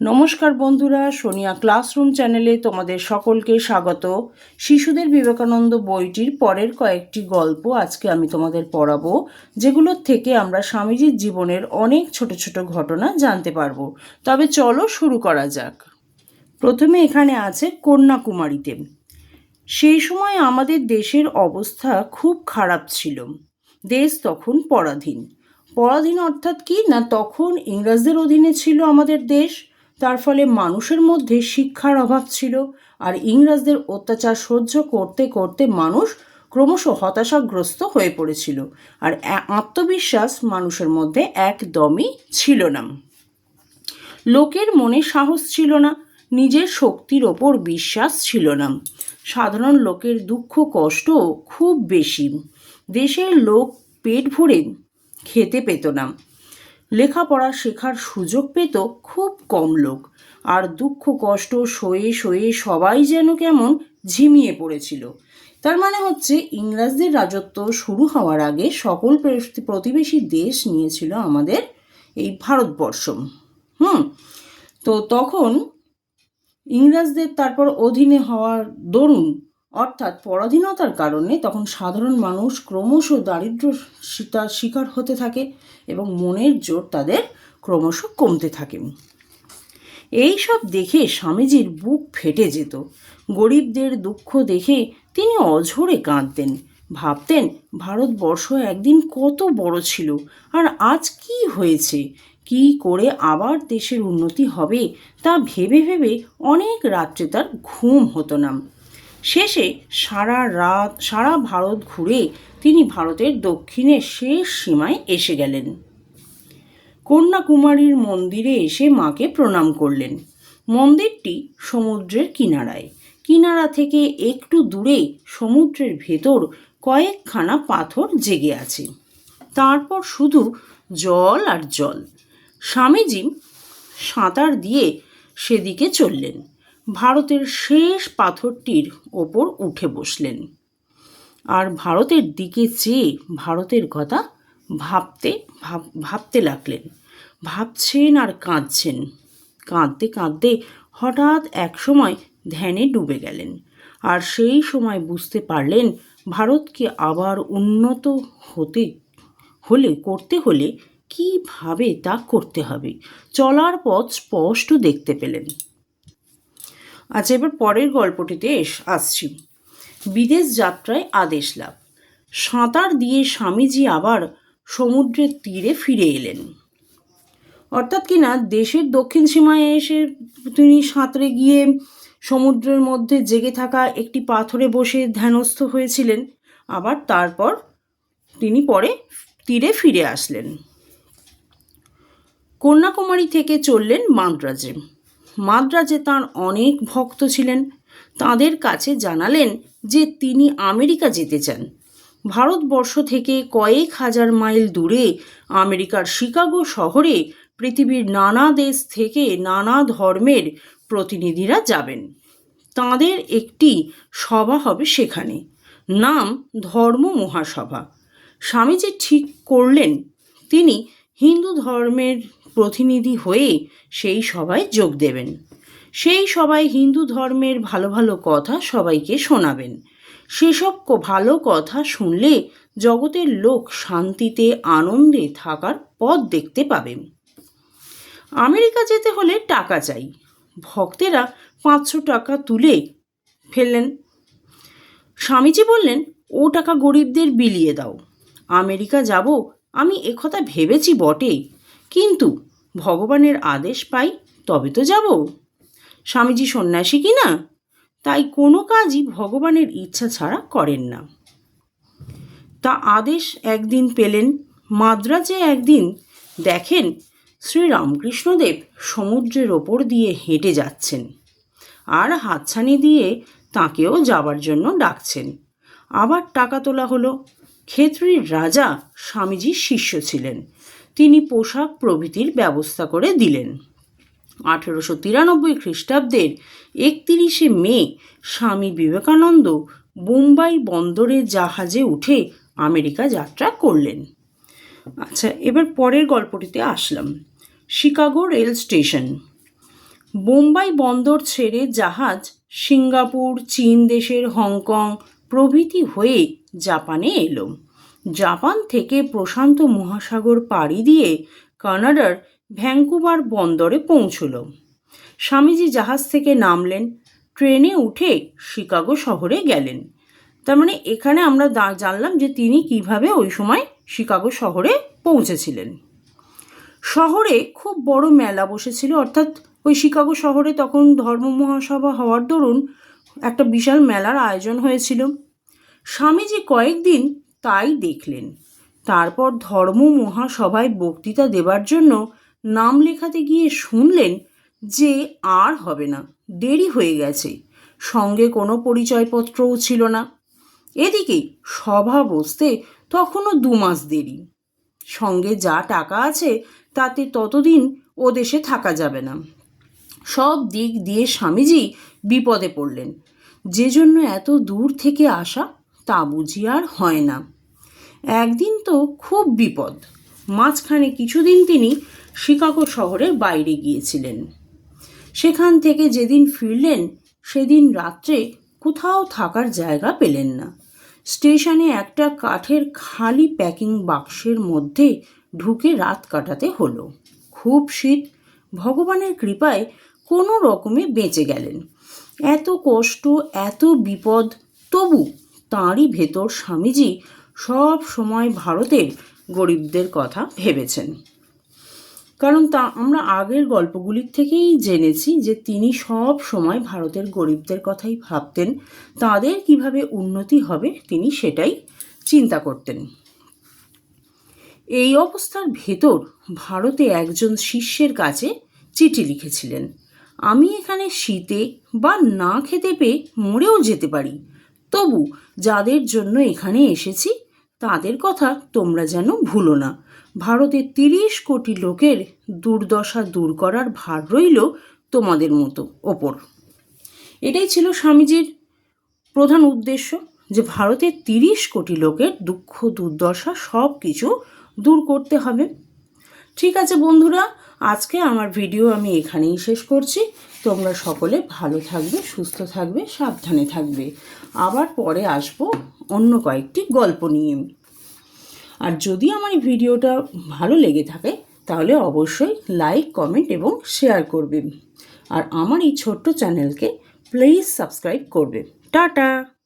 নমস্কার বন্ধুরা, সোনিয়া ক্লাসরুম চ্যানেলে তোমাদের সকলকে স্বাগত। শিশুদের বিবেকানন্দ বইটির পরের কয়েকটি গল্প আজকে আমি তোমাদের পড়াবো, যেগুলোর থেকে আমরা স্বামীজির জীবনের অনেক ছোট ছোট ঘটনা জানতে পারব। তবে চলো শুরু করা যাক। প্রথমে এখানে আছে কন্যাকুমারীতে। সেই সময় আমাদের দেশের অবস্থা খুব খারাপ ছিল। দেশ তখন পরাধীন। পরাধীন অর্থাৎ কি? না তখন ইংরেজদের অধীনে ছিল আমাদের দেশ? তার ফলে মানুষের মধ্যে শিক্ষার অভাব ছিল আর ইংরেজদের অত্যাচার সহ্য করতে করতে মানুষ ক্রমশ হতাশাগ্রস্ত হয়ে পড়েছিল আর আত্মবিশ্বাস মানুষের মধ্যে একদমই ছিল না। লোকের মনে সাহস ছিল না, নিজের শক্তির ওপর বিশ্বাস ছিল না। সাধারণ লোকের দুঃখ কষ্ট খুব বেশি। দেশের লোক পেট ভরে খেতে পেত না। লেখাপড়া শেখার সুযোগ পেত খুব কম লোক। আর দুঃখ, কষ্ট সয়ে সয়ে সবাই যেন কেমন ঝিমিয়ে পড়েছিল। তার মানে হচ্ছে ইংরেজদের রাজত্ব শুরু হওয়ার আগে সকল প্রতিবেশী দেশ নিয়েছিল আমাদের এই ভারতবর্ষ। হুম, তো তখন ইংরেজদের তারপর অধীনে হওয়ার দরুন অর্থাৎ পরাধীনতার কারণে তখন সাধারণ মানুষ ক্রমশ দারিদ্র তার শিকার হতে থাকে এবং মনের জোর তাদের ক্রমশ কমতে থাকে। এই সব দেখে স্বামীজির বুক ফেটে যেত। গরিবদের দুঃখ দেখে তিনি অঝরে কাঁদতেন। ভাবতেন, ভারতবর্ষ একদিন কত বড় ছিল, আর আজ কি হয়েছে? কি করে আবার দেশের উন্নতি হবে? তা ভেবে ভেবে অনেক রাত্রে তার ঘুম হতো না। শেষে সারা রাত, সারা ভারত ঘুরে তিনি ভারতের দক্ষিণের শেষ সীমায় এসে গেলেন। কন্যাকুমারীর মন্দিরে এসে মাকে প্রণাম করলেন। মন্দিরটি সমুদ্রের কিনারায়। কিনারা থেকে একটু দূরে সমুদ্রের ভেতর কয়েকখানা পাথর জেগে আছে। তারপর শুধু জল আর জল। স্বামীজি সাঁতার দিয়ে সেদিকে চললেন। ভারতের শেষ পাথরটির ওপর উঠে বসলেন। আর ভারতের দিকে চেয়ে ভারতের কথা ভাবতে, ভাব, ভাবতে লাগলেন। ভাবছেন আর কাঁদছেন। কাঁদতে কাঁদতে হঠাৎ এক সময় ধ্যানে ডুবে গেলেন। আর সেই সময় বুঝতে পারলেন ভারতকে আবার উন্নত হতে, হলে, করতে হলে কীভাবে তা করতে হবে, চলার পথ স্পষ্ট দেখতে পেলেন। আচ্ছা এবার পরের গল্পটিতে এস- আসছি। বিদেশ যাত্রায় আদেশ লাভ। সাঁতার দিয়ে স্বামীজি আবার সমুদ্রের তীরে ফিরে এলেন। অর্থাৎ কি না, দেশের দক্ষিণ সীমায় এসে তিনি সাঁতরে গিয়ে সমুদ্রের মধ্যে জেগে থাকা একটি পাথরে বসে ধ্যানস্থ হয়েছিলেন। আবার তারপর তিনি পরে তীরে ফিরে আসলেন। কন্যাকুমারী থেকে চললেন মাদ্রাজে মাদ্রাজে তাঁর অনেক ভক্ত ছিলেন। তাদের কাছে জানালেন যে তিনি আমেরিকা যেতে চান। ভারতবর্ষ থেকে কয়েক হাজার মাইল দূরে আমেরিকার শিকাগো শহরে পৃথিবীর নানা দেশ থেকে নানা ধর্মের প্রতিনিধিরা যাবেন। তাদের একটি সভা হবে সেখানে। নাম ধর্ম মহাসভা। স্বামীজি ঠিক করলেন। তিনি হিন্দু ধর্মের প্রতিনিধি হয়ে সেই সভায় যোগ দেবেন। সেই সবাই হিন্দু ধর্মের ভালো ভালো কথা সবাইকে শোনাবেন। সেসব ভালো কথা শুনলে জগতের লোক শান্তিতে, আনন্দে থাকার পথ দেখতে পাবেন। আমেরিকা যেতে হলে টাকা চাই। ভক্তেরা পাঁচশো টাকা তুলে ফেললেন। স্বামীজি বললেন, ও টাকা গরিবদের বিলিয়ে দাও। আমেরিকা যাব, আমি একথা ভেবেছি বটে কিন্তু ভগবানের আদেশ পাই, তবে তো যাব। স্বামীজি সন্ন্যাসী কি না? তাই কোনো কাজই ভগবানের ইচ্ছা ছাড়া করেন না। তা আদেশ একদিন পেলেন, মাদ্রাজে একদিন দেখেন শ্রী রামকৃষ্ণদেব সমুদ্রের ওপর দিয়ে হেঁটে যাচ্ছেন আর হাতছানি দিয়ে তাকেও যাবার জন্য ডাকছেন। আবার টাকা তোলা হলো। ক্ষেত্রীর রাজা স্বামীজির শিষ্য ছিলেন। তিনি পোশাক প্রভৃতির ব্যবস্থা করে দিলেন। আঠেরোশো তিরানব্বই খ্রিস্টাব্দের একতিরিশে মে স্বামী বিবেকানন্দ বোম্বাই বন্দরে জাহাজে উঠে আমেরিকা যাত্রা করলেন। আচ্ছা এবার পরের গল্পটিতে আসলাম। Chicago rail station. বোম্বাই বন্দর ছেড়ে জাহাজ সিঙ্গাপুর, চীন দেশের হংকং প্রভৃতি হয়ে জাপানে এলো। জাপান থেকে প্রশান্ত মহাসাগর পাড়ি দিয়ে কানাডার ভ্যাঙ্কুভার বন্দরে পৌঁছল। স্বামীজি জাহাজ থেকে নামলেন, ট্রেনে উঠে শিকাগো শহরে গেলেন। তার মানে এখানে আমরা জানলাম যে তিনি কীভাবে ওই সময় শিকাগো শহরে পৌঁছেছিলেন। শহরে খুব বড় মেলা বসেছিল, অর্থাৎ ওই শিকাগো শহরে তখন ধর্ম মহাসভা হওয়ার দরুন একটা বিশাল মেলার আয়োজন হয়েছিল। স্বামীজি কয়েকদিন তাই দেখলেন। তারপর ধর্ম মহাসভায় বক্তৃতা দেবার জন্য নাম লেখাতে গিয়ে শুনলেন যে আর হবে না, দেরি হয়ে গেছে। সঙ্গে কোনো পরিচয়পত্রও ছিল না। এদিকে সভা বসতে তখনও দু মাস দেরি। সঙ্গে যা টাকা আছে তাতে ততদিন ও দেশে থাকা যাবে না। সব দিক দিয়ে স্বামীজি বিপদে পড়লেন। যে জন্য এত দূর থেকে আসা তা বুঝি আর হয় না। একদিন তো খুব বিপদ। মাঝখানে কিছুদিন তিনি শিকাগো শহরের বাইরে গিয়েছিলেন। সেখান থেকে যেদিন ফিরলেন, সেদিন রাত্রে কোথাও থাকার জায়গা পেলেন না। স্টেশনে একটা কাঠের খালি প্যাকিং বাক্সের মধ্যে ঢুকে রাত কাটাতে হলো। খুব শীত, ভগবানের কৃপায় কোনো রকমে বেঁচে গেলেন। এত কষ্ট, এত বিপদ, তবু তাঁরই ভেতর স্বামীজি সব সময় ভারতের গরিবদের কথা ভেবেছেন। কারণ তা আমরা আগের গল্পগুলির থেকেই জেনেছি যে তিনি সব সময় ভারতের গরিবদের কথাই ভাবতেন, তাদের কীভাবে উন্নতি হবে তিনি সেটাই চিন্তা করতেন। এই অবস্থার ভেতর ভারতে একজন শিষ্যের কাছে চিঠি লিখেছিলেন, আমি এখানে শীতে বা না খেতে পেয়ে মরেও যেতে পারি তবু যাদের জন্য এখানে এসেছি, তাদের কথা তোমরা যেন ভুলো না। ভারতের তিরিশ কোটি লোকের দুর্দশা দূর করার ভার রইল তোমাদের মতো ওপর। এটাই ছিল স্বামীজির প্রধান উদ্দেশ্য, যে ভারতের তিরিশ কোটি লোকের দুঃখ, দুর্দশা সব কিছু দূর করতে হবে। ঠিক আছে বন্ধুরা আজকে আমার ভিডিও আমি এখানেই শেষ করছি। তোমরা সকলে ভালো থাকবে, সুস্থ থাকবে, সাবধানে থাকবে। আবার পরে আসব অন্য কয়েকটি গল্প নিয়ে। আর যদি আমার এই ভিডিওটা ভালো লেগে থাকে, তাহলে অবশ্যই লাইক কমেন্ট এবং শেয়ার করবে। আর আমার এই ছোট্ট চ্যানেলকে প্লিজ সাবস্ক্রাইব করবে। টাটা!